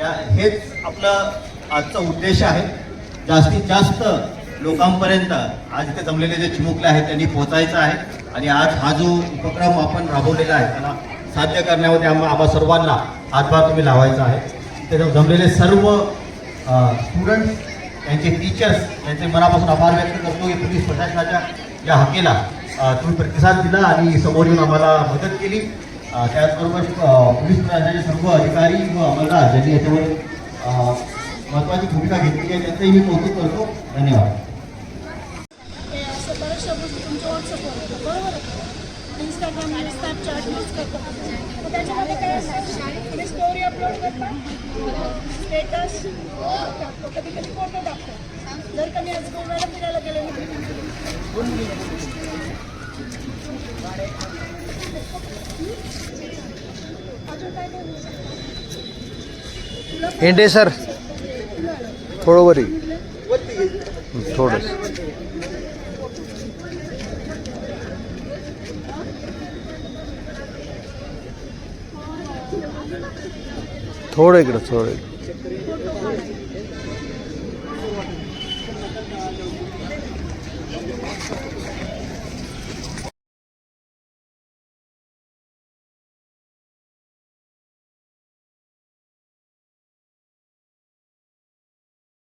या हेच आपलं आजचा उद्देश आहे. जास्तीत जास्त लोकांपर्यंत आज इथे जमलेले जे चिमुकले आहेत त्यांनी पोहोचायचं आहे. आणि आज हा जो उपक्रम आपण राबवलेला आहे त्याला साध्य करण्यामध्ये आम्हा आम्हा सर्वांना हातभार तुम्ही लावायचा आहे. इथे जमलेले सर्व स्टुडंट्स त्यांचे टीचर्स यांचे मनापासून आभार व्यक्त करतो की पोलीस प्रशासनाच्या या हकेला तुम्ही प्रतिसाद दिला आणि समोर येऊन आम्हाला मदत केली. त्याचबरोबर पोलीस प्रशासनाचे सर्व अधिकारी व अंमलदार ज्यांनी याच्यावर महत्त्वाची भूमिका घेतली आहे त्यांचंही मी कौतुक करतो. धन्यवाद. इंस्टाग्राम आणि स्नॅपचॅट यूज करतात मग त्याच्यामध्ये काय असतं? तुम्ही स्टोरी अपलोड करता स्टेटस टाकतो. कधी कधी फोटो टाकतो. जर का मी आज गोव्याला फिरायला गेले अजून काय काय बोलू शकता? इंडे सर. थोडं वरी. थोडं थोडं इकडं थोडं